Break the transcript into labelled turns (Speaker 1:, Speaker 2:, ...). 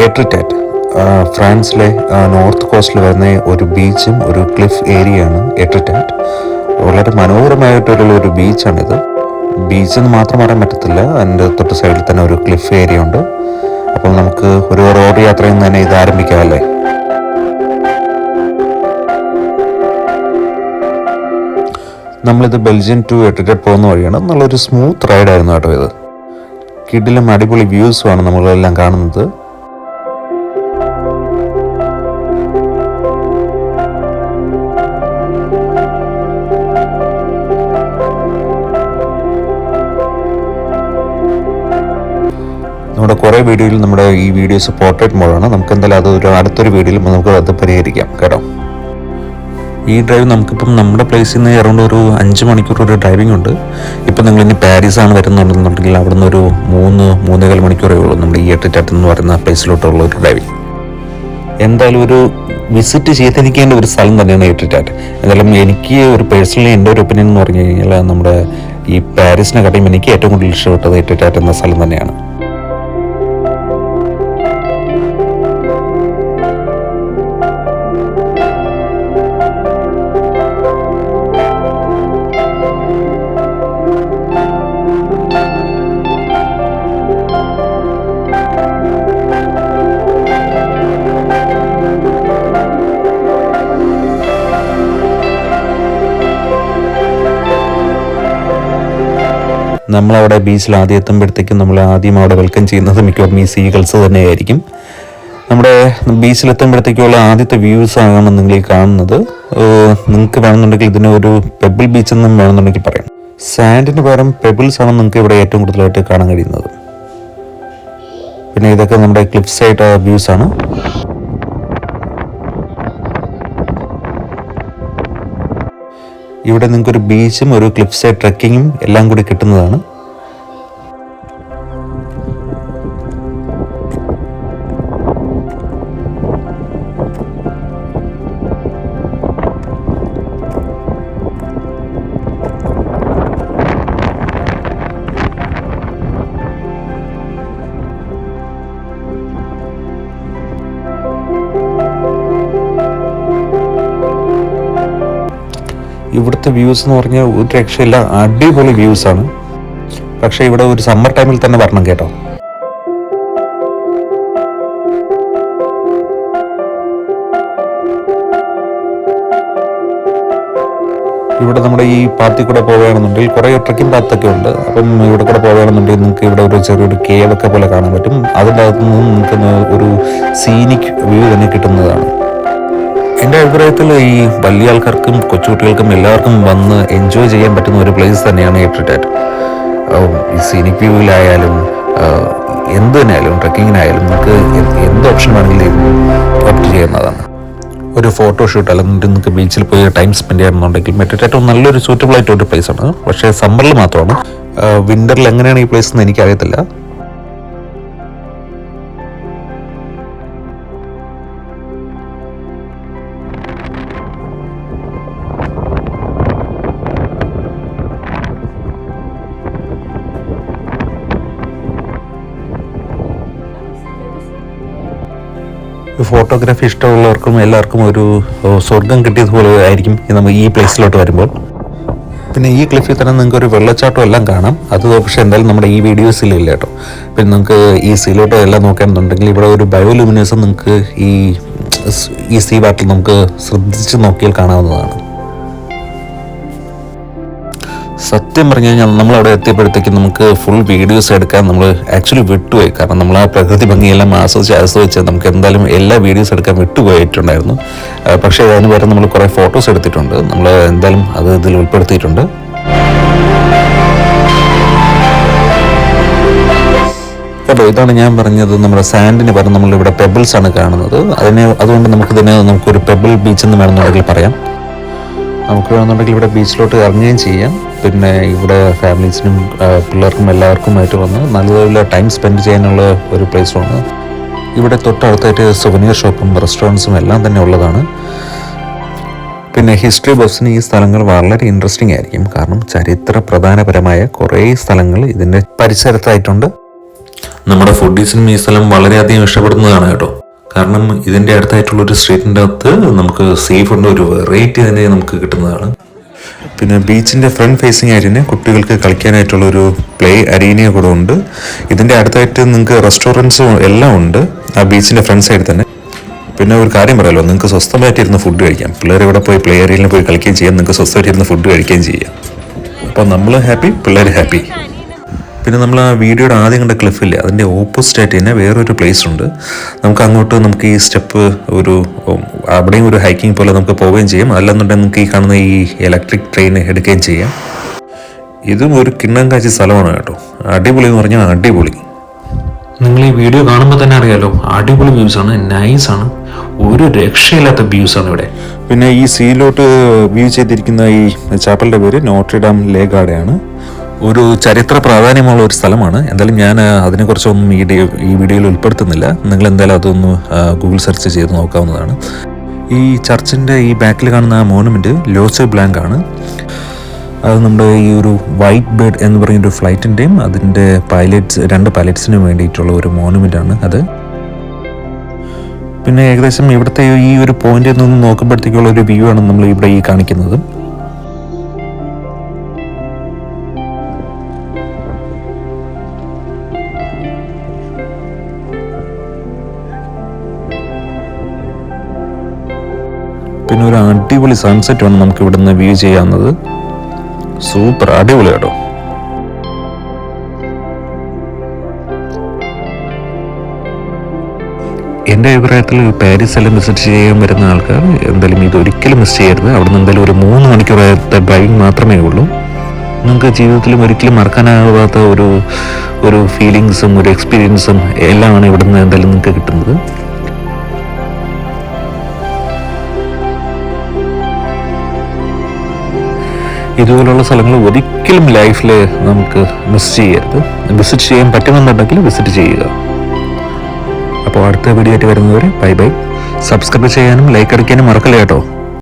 Speaker 1: ഏട്രിറ്റാറ്റ് ഫ്രാൻസിലെ നോർത്ത് കോസ്റ്റിൽ വരുന്ന ഒരു ബീച്ചും ഒരു ക്ലിഫ് ഏരിയയാണ് ഏട്രിറ്റാറ്റ് വളരെ മനോഹരമായിട്ടുള്ള ഒരു ബീച്ചാണിത്. ബീച്ച് എന്ന് മാത്രം പറയാൻ പറ്റത്തില്ല. അതിന്റെ തൊട്ട് സൈഡിൽ തന്നെ ഒരു ക്ലിഫ് ഏരിയ ഉണ്ട്. അപ്പോൾ നമുക്ക് ഒരു റോഡ് യാത്രയിൽ നിന്ന് തന്നെ ഇത് ആരംഭിക്കാം അല്ലേ? നമ്മളിത് ബെൽജിയം ടു എട്ടിട്ട് പോകുന്ന വഴിയാണ്. നല്ലൊരു സ്മൂത്ത് റൈഡായിരുന്നു കേട്ടോ ഇത്. കിഡിലും അടിപൊളി വ്യൂസുമാണ് നമ്മളെല്ലാം കാണുന്നത്. നമ്മുടെ കുറേ വീഡിയോയിൽ നമ്മുടെ ഈ വീഡിയോസ് പോർട്രേറ്റ് മോഡാണ് നമുക്ക് എന്തായാലും അത് ഒരു അടുത്തൊരു വീഡിയോയിൽ നമുക്ക് അത് പരിഹരിക്കാം കേട്ടോ? ഈ ഡ്രൈവ് നമുക്കിപ്പം നമ്മുടെ പ്ലേസിൽ നിന്ന് അറൗണ്ട് ഒരു അഞ്ച് മണിക്കൂർ ഒരു ഡ്രൈവിംഗ് ഉണ്ട്. ഇപ്പം നിങ്ങൾ ഇനി പാരീസ് ആണ് വരുന്നുണ്ടെന്നുണ്ടെങ്കിൽ അവിടെ നിന്ന് ഒരു മൂന്ന് മൂന്നേകാൽ മണിക്കൂറേ ഉള്ളൂ നമ്മുടെ ഈ എട്ടിറ്റാറ്റ് എന്ന് പറയുന്ന പ്ലേസിലോട്ടുള്ള ഒരു ഡ്രൈവിംഗ് എന്തായാലും ഒരു വിസിറ്റ് ചെയ്തിരിക്കേണ്ട ഒരു സ്ഥലം തന്നെയാണ് എട്ടിറ്റാറ്റ് എന്തായാലും എനിക്ക് ഒരു പേഴ്സണലി എന്റെ ഒരു ഒപ്പീനിയൻ എന്ന് പറഞ്ഞു കഴിഞ്ഞാൽ നമ്മുടെ ഈ പാരീസിനെ കാട്ടിയും എനിക്ക് ഏറ്റവും കൂടുതൽ ഇഷ്ടപ്പെട്ടത് എട്ടിറ്റാറ്റ് എന്ന സ്ഥലം തന്നെയാണ്. നമ്മളവിടെ ബീച്ചിൽ ആദ്യം എത്തുമ്പോഴത്തേക്കും നമ്മൾ ആദ്യം അവിടെ വെൽക്കം ചെയ്യുന്നത് മിക്കവാറും ഈ സീഗൾസ് തന്നെയായിരിക്കും. നമ്മുടെ ബീച്ചിൽ എത്തുമ്പോഴത്തേക്കുള്ള ആദ്യത്തെ വ്യൂസ് ആണ് നിങ്ങൾ ഈ കാണുന്നത്. നിങ്ങൾക്ക് വേണമെന്നുണ്ടെങ്കിൽ ഇതിന് ഒരു പെബിൾ ബീച്ച് എന്നും വേണമെന്നുണ്ടെങ്കിൽ പറയാം. സാൻഡിന് പകരം പെബിൾസ് ആണ് നിങ്ങൾക്ക് ഇവിടെ ഏറ്റവും കൂടുതലായിട്ട് കാണാൻ കഴിയുന്നത്. പിന്നെ ഇതൊക്കെ നമ്മുടെ ക്ലിപ്സ് ആയിട്ട് വ്യൂസ് ആണ്. ഇവിടെ നിങ്ങൾക്ക് ഒരു ബീച്ചും ഒരു ക്ലിഫ് സൈഡ് ട്രക്കിങ്ങും എല്ലാം കൂടി കിട്ടുന്നതാണ്. ഇവിടുത്തെ വ്യൂസ് എന്ന് പറഞ്ഞാൽ ഒരു രക്ഷയില്ല അടിപൊളി വ്യൂസ് ആണ്. പക്ഷേ ഇവിടെ ഒരു സമ്മർ ടൈമിൽ തന്നെ വരണം കേട്ടോ. ഇവിടെ നമ്മുടെ ഈ പാത്തിൽ കൂടെ പോവുകയാണെന്നുണ്ടെങ്കിൽ കുറേ ട്രക്കിംഗ് പാത്തൊക്കെ ഉണ്ട്. അപ്പം ഇവിടെ കൂടെ പോവുകയാണെന്നുണ്ടെങ്കിൽ നിങ്ങൾക്ക് ഇവിടെ ഒരു ചെറിയൊരു കേവൊക്കെ പോലെ കാണാൻ പറ്റും. അതിന്റെ അകത്ത് നിങ്ങൾക്ക് ഒരു സീനിക് വ്യൂ തന്നെ കിട്ടുന്നതാണ്. എന്റെ അഭിപ്രായത്തിൽ ഈ വലിയ ആൾക്കാർക്കും കൊച്ചുകുട്ടികൾക്കും എല്ലാവർക്കും വന്ന് എൻജോയ് ചെയ്യാൻ പറ്റുന്ന ഒരു പ്ലേസ് തന്നെയാണ് എട്രിറ്റാറ്റ് ഈ സീനിക് വ്യൂവിലായാലും എന്ത് തന്നെയായാലും ട്രക്കിങ്ങിനായാലും നമുക്ക് എന്ത് ഓപ്ഷൻ വേണമെങ്കിലും ഓപ്റ്റ് ചെയ്യുന്നതാണ് ഒരു ഫോട്ടോഷൂട്ട് അല്ലെങ്കിൽ നിങ്ങൾക്ക് ബീച്ചിൽ പോയി ടൈം സ്പെൻഡ് ചെയ്യണമെന്നുണ്ടെങ്കിൽ മെറ്റേറ്റവും നല്ലൊരു സൂറ്റബിൾ ആയിട്ടൊരു പ്ലേസ് ആണ്. പക്ഷേ സമ്മറിൽ മാത്രമാണ്. വിന്ററിൽ എങ്ങനെയാണ് ഈ പ്ലേസ് എന്ന് എനിക്കറിയത്തില്ല. ഫോട്ടോഗ്രാഫി ഇഷ്ടമുള്ളവർക്കും എല്ലാവർക്കും ഒരു സ്വർഗം കിട്ടിയതുപോലെ ആയിരിക്കും നമ്മൾ ഈ പ്ലേസിലോട്ട് വരുമ്പോൾ. പിന്നെ ഈ ക്ലിഫിൽ തന്നെ നിങ്ങൾക്ക് ഒരു വെള്ളച്ചാട്ടം എല്ലാം കാണാം. അത് പക്ഷേ എന്തായാലും നമ്മുടെ ഈ വീഡിയോസിൽ ഇല്ല കേട്ടോ. പിന്നെ നിങ്ങൾക്ക് ഈ സീലോട്ടോ എല്ലാം നോക്കുകയാണെന്നുണ്ടെങ്കിൽ ഇവിടെ ഒരു ബയോലുമിനേഴ്സ് നിങ്ങൾക്ക് ഈ ഈ സീ വാട്ടിൽ നമുക്ക് ശ്രദ്ധിച്ച് നോക്കിയാൽ കാണാവുന്നതാണ്. സത്യം പറഞ്ഞു കഴിഞ്ഞാൽ നമ്മൾ അവിടെ എത്തിയപ്പോഴത്തേക്കും നമുക്ക് ഫുൾ വീഡിയോസ് എടുക്കാൻ നമ്മൾ ആക്ച്വലി വിട്ടുപോയി. കാരണം നമ്മൾ ആ പ്രകൃതി ഭംഗിയെല്ലാം ആസ്വദിച്ച് ആസ്വദിച്ച് നമുക്ക് എന്തായാലും എല്ലാ വീഡിയോസ് എടുക്കാൻ വിട്ടുപോയിട്ടുണ്ടായിരുന്നു. പക്ഷേ അതിന് പകരം നമ്മൾ കുറേ ഫോട്ടോസ് എടുത്തിട്ടുണ്ട്. നമ്മൾ എന്തായാലും അത് ഇതിൽ ഉൾപ്പെടുത്തിയിട്ടുണ്ട്. കേട്ടോ ഇതാണ് ഞാൻ പറഞ്ഞത് നമ്മുടെ സാൻഡിന് പകരം നമ്മളിവിടെ പെബിൾസ് ആണ് കാണുന്നത്. അതിനെ അതുകൊണ്ട് നമുക്കിതിനെ നമുക്കൊരു പെബിൾ ബീച്ച് എന്ന് വേണമെന്നുണ്ടെങ്കിൽ പറയാം. നമുക്ക് വേണമെന്നുണ്ടെങ്കിൽ ഇവിടെ ബീച്ചിലോട്ട് ഇറങ്ങുകയും ചെയ്യാം. പിന്നെ ഇവിടെ ഫാമിലീസിനും പിള്ളേർക്കും എല്ലാവർക്കുമായിട്ട് വന്ന് നല്ലതുപോലെ ടൈം സ്പെൻഡ് ചെയ്യാനുള്ള ഒരു പ്ലേസുമാണ്. ഇവിടെ തൊട്ടടുത്തായിട്ട് സുവനീർ ഷോപ്പും റെസ്റ്റോറന്റ്സും എല്ലാം തന്നെ ഉള്ളതാണ്. പിന്നെ ഹിസ്റ്ററി ബസ്സിന് ഈ സ്ഥലങ്ങൾ വളരെ ഇൻട്രസ്റ്റിംഗ് ആയിരിക്കും. കാരണം ചരിത്ര പ്രധാനപരമായ കുറേ സ്ഥലങ്ങൾ ഇതിന്റെ പരിസരത്തായിട്ടുണ്ട്. നമ്മുടെ ഫുഡീസിനും ഈ സ്ഥലം വളരെയധികം ഇഷ്ടപ്പെടുന്നതാണ് കേട്ടോ. കാരണം ഇതിന്റെ അടുത്തായിട്ടുള്ള ഒരു സ്ട്രീറ്റിന്റെ അകത്ത് നമുക്ക് സേഫ് ഉണ്ട് ഒരു വെറൈറ്റി തന്നെ നമുക്ക് കിട്ടുന്നതാണ്. പിന്നെ ബീച്ചിന്റെ ഫ്രണ്ട് ഫേസിങ് ആയിട്ട് തന്നെ കുട്ടികൾക്ക് കളിക്കാനായിട്ടുള്ള ഒരു പ്ലേ അരീനയ കൂടെ ഉണ്ട്. ഇതിന്റെ അടുത്തായിട്ട് നിങ്ങൾക്ക് റെസ്റ്റോറന്റ്സും എല്ലാം ഉണ്ട്. ആ ബീച്ചിന്റെ ഫ്രണ്ട് സൈഡിൽ തന്നെ. പിന്നെ ഒരു കാര്യം പറയാമല്ലോ നിങ്ങൾക്ക് സ്വസ്ഥമായിട്ട് ഇരുന്ന് ഫുഡ് കഴിക്കാം. പിള്ളേർ ഇവിടെ പോയി പ്ലേ അരീനയിൽ പോയി കളിക്കുകയും ചെയ്യാം. നിങ്ങൾക്ക് സ്വസ്ഥമായിട്ട് ഇരുന്ന് ഫുഡ് കഴിക്കുകയും ചെയ്യാം. അപ്പോൾ നമ്മൾ ഹാപ്പി പിള്ളേർ ഹാപ്പി പിന്നെ നമ്മൾ ആ വീഡിയോയുടെ ആദ്യം കണ്ട ക്ലിഫില്ലേ അതിന്റെ ഓപ്പോസിറ്റായിട്ട് തന്നെ വേറൊരു പ്ലേസ് ഉണ്ട്. നമുക്ക് അങ്ങോട്ട് നമുക്ക് ഈ സ്റ്റെപ്പ് ഒരു അവിടെയും ഒരു ഹൈക്കിംഗ് പോലെ നമുക്ക് പോവുകയും ചെയ്യാം. അല്ലെന്നുണ്ടെങ്കിൽ നമുക്ക് ഈ കാണുന്ന ഈ ഇലക്ട്രിക് ട്രെയിൻ എടുക്കുകയും ചെയ്യാം. ഇതും ഒരു കിണ്ണം കാച്ചി സ്ഥലമാണ് കേട്ടോ. അടിപൊളി എന്ന് പറഞ്ഞാൽ അടിപൊളി.
Speaker 2: നിങ്ങൾ ഈ വീഡിയോ കാണുമ്പോൾ തന്നെ അറിയാലോ അടിപൊളി വ്യൂസ് ആണ് നൈസ് ആണ്. ഒരു രക്ഷയില്ലാത്ത വ്യൂസ് ആണ് ഇവിടെ.
Speaker 1: പിന്നെ ഈ സീലോട്ട് വ്യൂ ചെയ്തിരിക്കുന്ന ഈ ചാപ്പലിന്റെ പേര് നോട്രിഡാം ലേഗാഡയാണ് ഒരു ചരിത്ര പ്രാധാന്യമുള്ള ഒരു സ്ഥലമാണ്. എന്തായാലും ഞാൻ അതിനെക്കുറിച്ചൊന്നും ഈ ഈ വീഡിയോയിൽ ഉൾപ്പെടുത്തുന്നില്ല. നിങ്ങൾ എന്തായാലും അതൊന്ന് ഗൂഗിൾ സെർച്ച് ചെയ്ത് നോക്കാവുന്നതാണ്. ഈ ചർച്ചിന്റെ ഈ ബാക്കിൽ കാണുന്ന ആ മോണുമെന്റ് ലോസെ ബ്ലാങ്ക് ആണ്. അത് നമ്മുടെ ഈ ഒരു വൈറ്റ് ബേർഡ് എന്ന് പറയുന്ന ഒരു ഫ്ലൈറ്റിന്റെയും അതിന്റെ പൈലറ്റ്സ് രണ്ട് പൈലറ്റ്സിനും വേണ്ടിയിട്ടുള്ള ഒരു മോണുമെന്റ് ആണ് അത്. പിന്നെ ഏകദേശം ഇവിടുത്തെ ഈ ഒരു പോയിന്റിൽ നിന്ന് നോക്കുമ്പോഴത്തേക്കുള്ള ഒരു വ്യൂ ആണ് നമ്മൾ ഇവിടെ ഈ കാണിക്കുന്നത്. അടിപൊളി സൺസെറ്റ് ആണ് നമുക്ക് ഇവിടുന്ന് വ്യൂ ചെയ്യാവുന്നത്. സൂപ്പർ അടിപൊളി കേട്ടോ എന്റെ അഭിപ്രായത്തിൽ പാരീസ് എല്ലാം വിസിറ്റ് ചെയ്യാൻ വരുന്ന ആൾക്കാർ എന്തായാലും ഇത് ഒരിക്കലും മിസ് ചെയ്യരുത്. അവിടുന്ന് എന്തായാലും ഒരു മൂന്ന് മണിക്കൂറായത്തെ ഡ്രൈവിംഗ് മാത്രമേ ഉള്ളൂ. നിങ്ങൾക്ക് ജീവിതത്തിലും ഒരിക്കലും മറക്കാനാവാത്ത ഒരു ഒരു ഫീലിങ്സും ഒരു എക്സ്പീരിയൻസും എല്ലാമാണ് ഇവിടുന്ന് എന്തായാലും നിങ്ങൾക്ക് കിട്ടുന്നത്. ഇതുപോലുള്ള സ്ഥലങ്ങൾ ഒരിക്കലും ലൈഫിൽ നമുക്ക് മിസ് ചെയ്യരുത്. വിസിറ്റ് ചെയ്യാൻ പറ്റുമെന്നുണ്ടെങ്കിൽ വിസിറ്റ് ചെയ്യുക. അപ്പോൾ അടുത്ത വീഡിയോ ആയിട്ട് വരുന്നവരെ ബൈ ബൈ സബ്സ്ക്രൈബ് ചെയ്യാനും ലൈക്ക് അടിക്കാനും മറക്കല്ല കേട്ടോ?